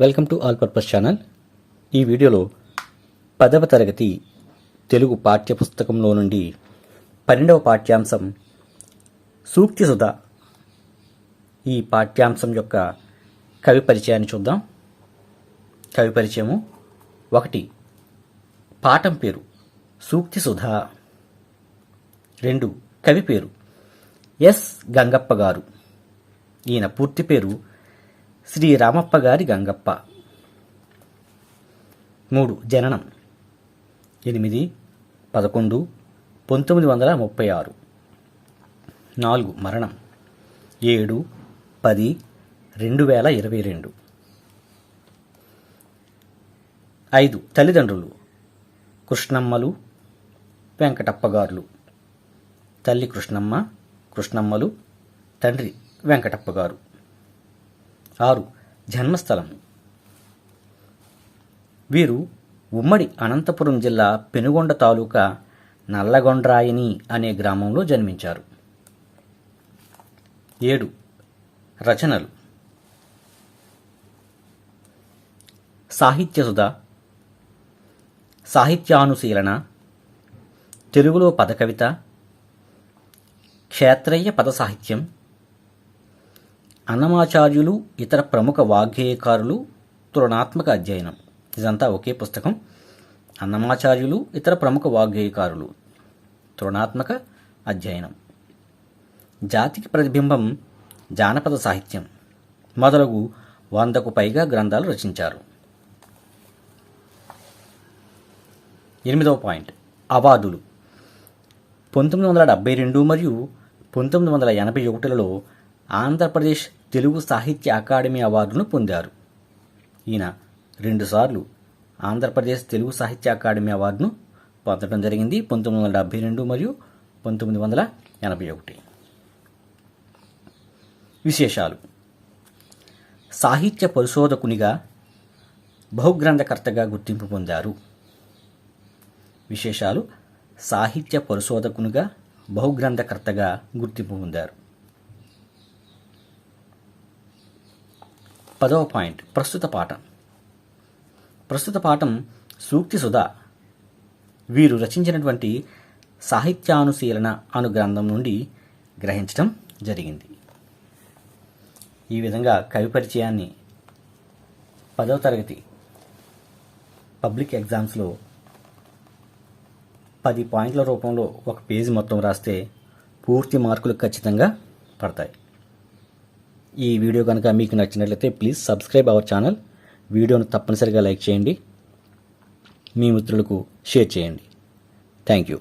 Welcome to all purpose channel. ఈ వీడియోలో పదవ తరగతి తెలుగు పాఠ్యపుస్తకంలో నుండి పన్నెండవ పాఠ్యాంశం సూక్తి సుధ ఈ పాఠ్యాంశం యొక్క కవి పరిచయాన్ని చూద్దాం. కవి పరిచయము ఒకటి. పాఠం పేరు సూక్తి సుధ రెండు. కవి పేరు ఎస్ గంగప్ప గారు. ఈయన పూర్తి పేరు శ్రీ రామప్ప గారి గంగప్ప. మూడు జననం. ఎనిమిది పదకొండు పంతొమ్మిది వందల ముప్పై ఆరు. నాలుగు మరణం. ఏడు పది రెండు వేల ఇరవై రెండు. ఐదు తల్లిదండ్రులు. కృష్ణమ్మలు వెంకటప్పగారులు. తల్లి కృష్ణమ్మ కృష్ణమ్మలు తండ్రి వెంకటప్ప గారు ఆరు జన్మస్థలం. వీరు ఉమ్మడి అనంతపురం జిల్లా పెనుగొండ తాలూకా నల్లగొండ్రాయిని అనే గ్రామంలో జన్మించారు. ఏడు రచనలు. సాహిత్యసుధ సాహిత్యానుశీలన తెలుగులో పదకవిత క్షేత్రయ్య పద సాహిత్యం అన్నమాచార్యులు ఇతర ప్రముఖ వాగ్గేయకారులు తులనాత్మక అధ్యయనం. ఇదంతా ఒకే పుస్తకం. అన్నమాచార్యులు ఇతర ప్రముఖ వాగ్గేయకారులు తులనాత్మక అధ్యయనం. జాతికి ప్రతిబింబం జానపద సాహిత్యం. మొదలగు వందకు పైగా గ్రంథాలు రచించారు. ఎనిమిదవ పాయింట్. అవార్డులు పంతొమ్మిది వందల డెబ్బై రెండు మరియు పంతొమ్మిది వందల ఎనభై ఒకటిలలో ఆంధ్రప్రదేశ్ తెలుగు సాహిత్య అకాడమీ అవార్డును పొందారు. ఈయన రెండుసార్లు ఆంధ్రప్రదేశ్ తెలుగు సాహిత్య అకాడమీ అవార్డును పొందడం జరిగింది. పంతొమ్మిది వందల డెబ్బై రెండు మరియు పంతొమ్మిది వందల ఎనభై ఒకటి. విశేషాలు. సాహిత్య పరిశోధకునిగా బహుగ్రంథకర్తగా గుర్తింపు పొందారు. విశేషాలు. సాహిత్య పరిశోధకునిగా బహుగ్రంథకర్తగా గుర్తింపు పొందారు. పదవ పాయింట్. ప్రస్తుత పాఠం. ప్రస్తుత పాఠం సూక్తి సుధా. వీరు రచించినటువంటి సాహిత్యానుశీలన అను గ్రంథం నుండి గ్రహించడం జరిగింది. ఈ విధంగా కవి పరిచయాన్ని పదవ తరగతి పబ్లిక్ ఎగ్జామ్స్లో పది పాయింట్ల రూపంలో ఒక పేజీ మొత్తం రాస్తే పూర్తి మార్కులు ఖచ్చితంగా పడతాయి. ఈ వీడియో కనుక మీకు నచ్చినట్లయితే ప్లీజ్ సబ్స్క్రైబ్ అవర్ ఛానల్ వీడియోను తప్పనిసరిగా లైక్ చేయండి. మీ మిత్రులకు షేర్ చేయండి. Thank you